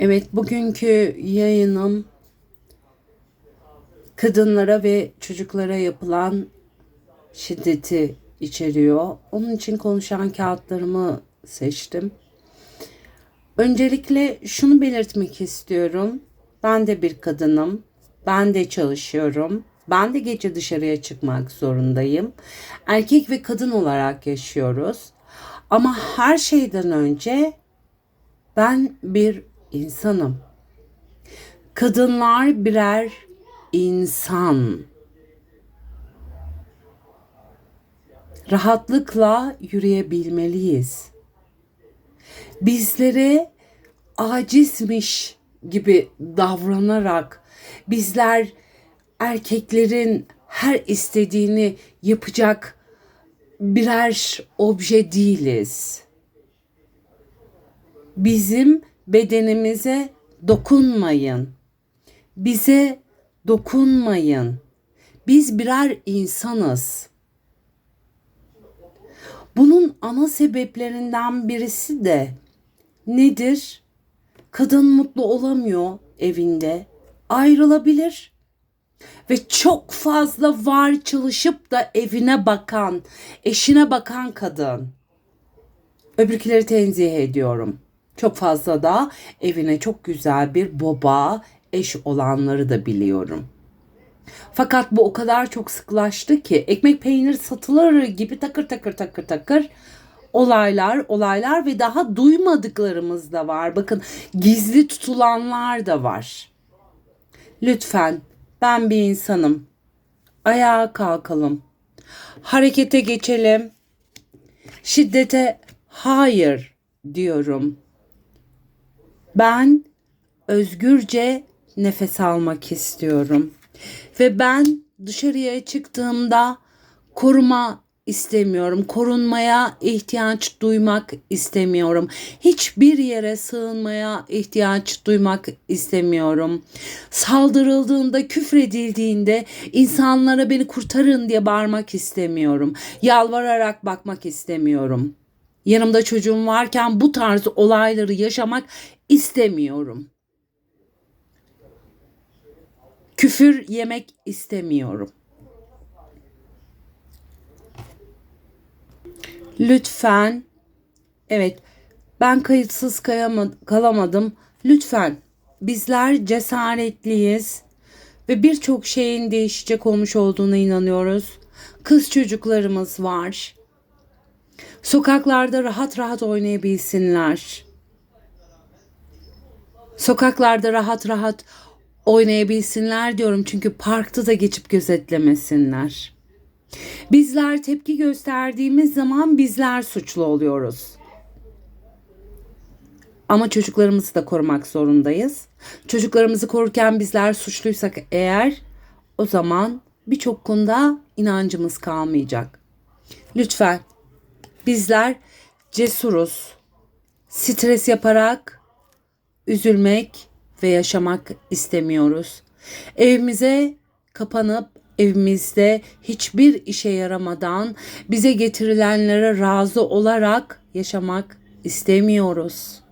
Evet, bugünkü yayınım kadınlara ve çocuklara yapılan şiddeti içeriyor. Onun için konuşan kağıtlarımı seçtim. Öncelikle şunu belirtmek istiyorum. Ben de bir kadınım. Ben de çalışıyorum. Ben de gece dışarıya çıkmak zorundayım. Erkek ve kadın olarak yaşıyoruz. Ama her şeyden önce ben bir insanım. Kadınlar birer insan. Rahatlıkla yürüyebilmeliyiz. Bizlere acizmiş gibi davranarak bizler erkeklerin her istediğini yapacak birer obje değiliz. Bizim bedenimize dokunmayın. Bize dokunmayın. Biz birer insanız. Bunun ana sebeplerinden birisi de nedir? Kadın mutlu olamıyor evinde. Ayrılabilir. Ve çok fazla var çalışıp da evine bakan, eşine bakan kadın. Öbürkileri tenzih ediyorum. Çok fazla da evine çok güzel bir baba, eş olanları da biliyorum. Fakat bu o kadar çok sıklaştı ki ekmek peynir satılır gibi takır takır takır takır olaylar, olaylar ve daha duymadıklarımız da var. Bakın gizli tutulanlar da var. Lütfen ben bir insanım. Ayağa kalkalım. Harekete geçelim. Şiddete hayır diyorum. Ben özgürce nefes almak istiyorum. Ve ben dışarıya çıktığımda koruma istemiyorum. Korunmaya ihtiyaç duymak istemiyorum. Hiçbir yere sığınmaya ihtiyaç duymak istemiyorum. Saldırıldığında, küfredildiğinde insanlara beni kurtarın diye bağırmak istemiyorum. Yalvararak bakmak istemiyorum. Yanımda çocuğum varken bu tarz olayları yaşamak istemiyorum. Küfür yemek istemiyorum. Lütfen. Evet. Ben kayıtsız kalamadım. Lütfen. Bizler cesaretliyiz ve birçok şeyin değişecek olmuş olduğuna inanıyoruz. Kız çocuklarımız var. Sokaklarda rahat rahat oynayabilsinler. Sokaklarda rahat rahat oynayabilsinler diyorum çünkü parkta da geçip gözetlemesinler. Bizler tepki gösterdiğimiz zaman bizler suçlu oluyoruz. Ama çocuklarımızı da korumak zorundayız. Çocuklarımızı korurken bizler suçluysak eğer o zaman birçok konuda inancımız kalmayacak. Lütfen bizler cesuruz. Stres yaparak üzülmek ve yaşamak istemiyoruz. Evimize kapanıp evimizde hiçbir işe yaramadan bize getirilenlere razı olarak yaşamak istemiyoruz.